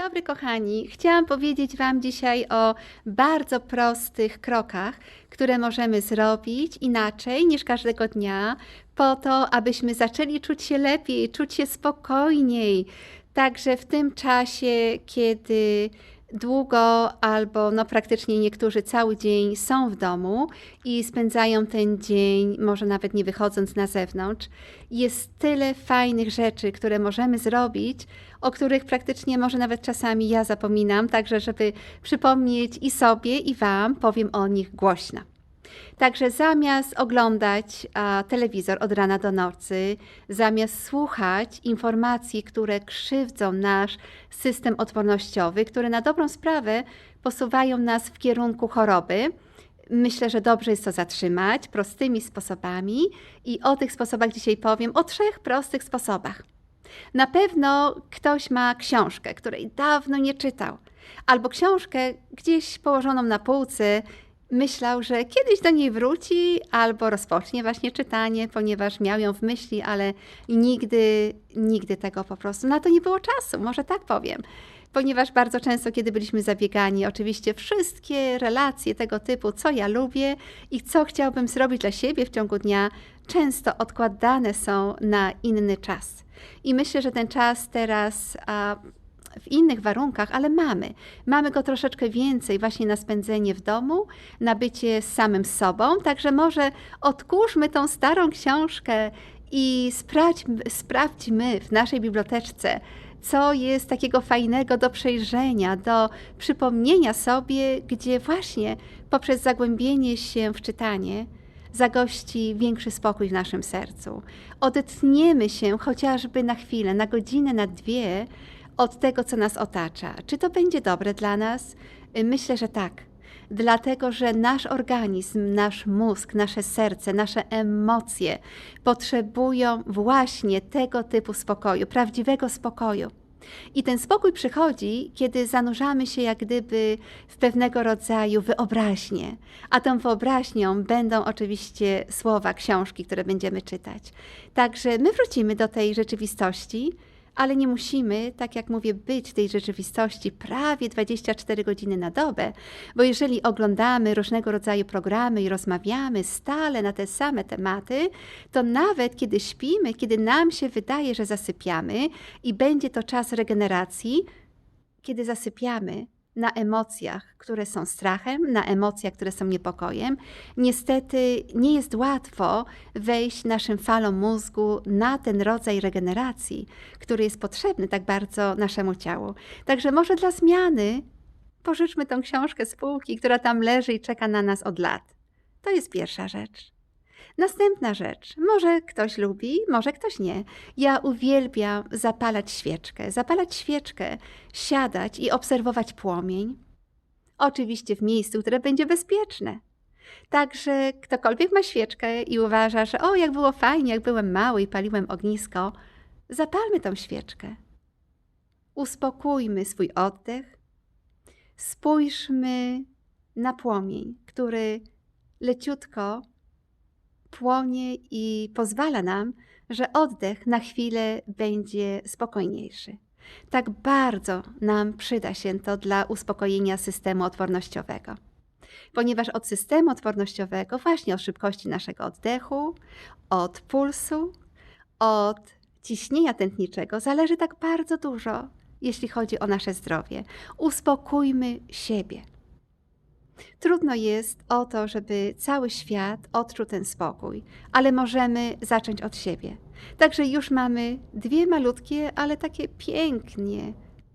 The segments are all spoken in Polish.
dobry, kochani. Chciałam powiedzieć Wam dzisiaj o bardzo prostych krokach, które możemy zrobić inaczej niż każdego dnia, po to, abyśmy zaczęli czuć się lepiej, czuć się spokojniej. Także w tym czasie, kiedy długo albo no praktycznie niektórzy cały dzień są w domu i spędzają ten dzień, może nawet nie wychodząc na zewnątrz, jest tyle fajnych rzeczy, które możemy zrobić, o których praktycznie może nawet czasami ja zapominam, także żeby przypomnieć i sobie, i Wam, powiem o nich głośno. Także zamiast oglądać a, telewizor od rana do nocy, zamiast słuchać informacji, które krzywdzą nasz system odpornościowy, które na dobrą sprawę posuwają nas w kierunku choroby, myślę, że dobrze jest to zatrzymać prostymi sposobami i o tych sposobach dzisiaj powiem, o trzech prostych sposobach. Na pewno ktoś ma książkę, której dawno nie czytał, albo książkę gdzieś położoną na półce, myślał, że kiedyś do niej wróci albo rozpocznie właśnie czytanie, ponieważ miał ją w myśli, ale nigdy, nigdy tego po prostu, na to nie było czasu, może tak powiem. Ponieważ bardzo często, kiedy byliśmy zabiegani, oczywiście wszystkie relacje tego typu, co ja lubię i co chciałbym zrobić dla siebie w ciągu dnia, często odkładane są na inny czas. I myślę, że ten czas teraz w innych warunkach, ale mamy. Mamy go troszeczkę więcej właśnie na spędzenie w domu, na bycie samym sobą. Także może odkurzmy tą starą książkę i sprawdźmy w naszej biblioteczce, co jest takiego fajnego do przejrzenia, do przypomnienia sobie, gdzie właśnie poprzez zagłębienie się w czytanie zagości większy spokój w naszym sercu. Odetniemy się chociażby na chwilę, na godzinę, na dwie od tego, co nas otacza. Czy to będzie dobre dla nas? Myślę, że tak. Dlatego, że nasz organizm, nasz mózg, nasze serce, nasze emocje potrzebują właśnie tego typu spokoju, prawdziwego spokoju. I ten spokój przychodzi, kiedy zanurzamy się jak gdyby w pewnego rodzaju wyobraźnię. A tą wyobraźnią będą oczywiście słowa, książki, które będziemy czytać. Także my wrócimy do tej rzeczywistości, ale nie musimy, tak jak mówię, być w tej rzeczywistości prawie 24 godziny na dobę, bo jeżeli oglądamy różnego rodzaju programy i rozmawiamy stale na te same tematy, to nawet kiedy śpimy, kiedy nam się wydaje, że zasypiamy i będzie to czas regeneracji, kiedy zasypiamy, na emocjach, które są strachem, na emocjach, które są niepokojem. Niestety nie jest łatwo wejść naszym falom mózgu na ten rodzaj regeneracji, który jest potrzebny tak bardzo naszemu ciału. Także może dla zmiany pożyczmy tą książkę z półki, która tam leży i czeka na nas od lat. To jest pierwsza rzecz. Następna rzecz. Może ktoś lubi, może ktoś nie. Ja uwielbiam zapalać świeczkę. Zapalać świeczkę, siadać i obserwować płomień. Oczywiście w miejscu, które będzie bezpieczne. Także ktokolwiek ma świeczkę i uważa, że o, jak było fajnie, jak byłem mały i paliłem ognisko, zapalmy tą świeczkę. Uspokójmy swój oddech. Spójrzmy na płomień, który leciutko płonie i pozwala nam, że oddech na chwilę będzie spokojniejszy. Tak bardzo nam przyda się to dla uspokojenia systemu odpornościowego. Ponieważ od systemu odpornościowego, właśnie od szybkości naszego oddechu, od pulsu, od ciśnienia tętniczego zależy tak bardzo dużo, jeśli chodzi o nasze zdrowie. Uspokójmy siebie. Trudno jest o to, żeby cały świat odczuł ten spokój, ale możemy zacząć od siebie. Także już mamy dwie malutkie, ale takie pięknie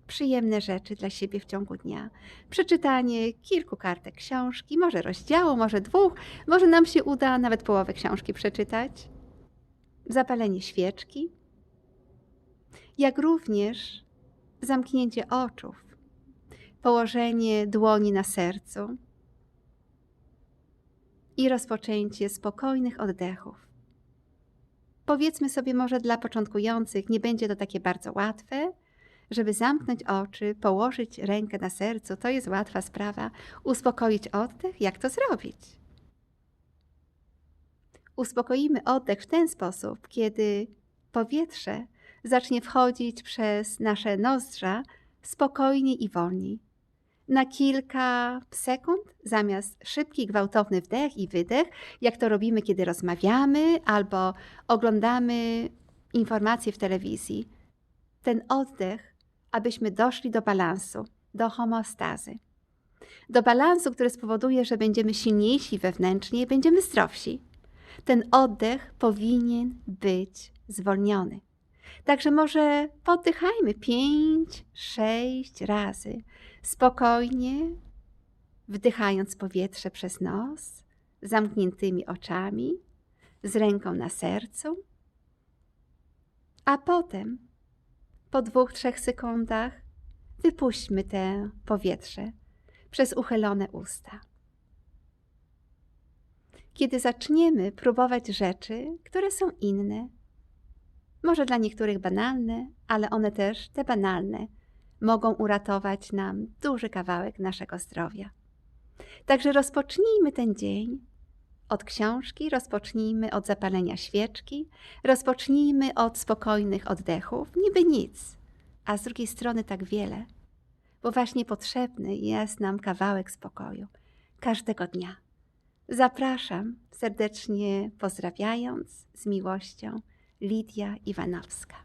przyjemne rzeczy dla siebie w ciągu dnia. Przeczytanie kilku kartek książki, może rozdziału, może dwóch, może nam się uda nawet połowę książki przeczytać. Zapalenie świeczki, jak również zamknięcie oczów, położenie dłoni na sercu i rozpoczęcie spokojnych oddechów. Powiedzmy sobie, może dla początkujących nie będzie to takie bardzo łatwe, żeby zamknąć oczy, położyć rękę na sercu, to jest łatwa sprawa. Uspokoić oddech, jak to zrobić? Uspokoimy oddech w ten sposób, kiedy powietrze zacznie wchodzić przez nasze nozdrza spokojnie i wolniej. Na kilka sekund, zamiast szybki, gwałtowny wdech i wydech, jak to robimy, kiedy rozmawiamy albo oglądamy informacje w telewizji. Ten oddech, abyśmy doszli do balansu, do homeostazy. Do balansu, który spowoduje, że będziemy silniejsi wewnętrznie i będziemy zdrowsi. Ten oddech powinien być zwolniony. Także może poddychajmy pięć, sześć razy, spokojnie, wdychając powietrze przez nos, zamkniętymi oczami, z ręką na sercu, a potem po dwóch, trzech sekundach wypuśćmy te powietrze przez uchylone usta. Kiedy zaczniemy próbować rzeczy, które są inne, może dla niektórych banalne, ale one też, te banalne, mogą uratować nam duży kawałek naszego zdrowia. Także rozpocznijmy ten dzień od książki, rozpocznijmy od zapalenia świeczki, rozpocznijmy od spokojnych oddechów, niby nic, a z drugiej strony tak wiele, bo właśnie potrzebny jest nam kawałek spokoju każdego dnia. Zapraszam serdecznie, pozdrawiając z miłością, Lidia Iwanowska.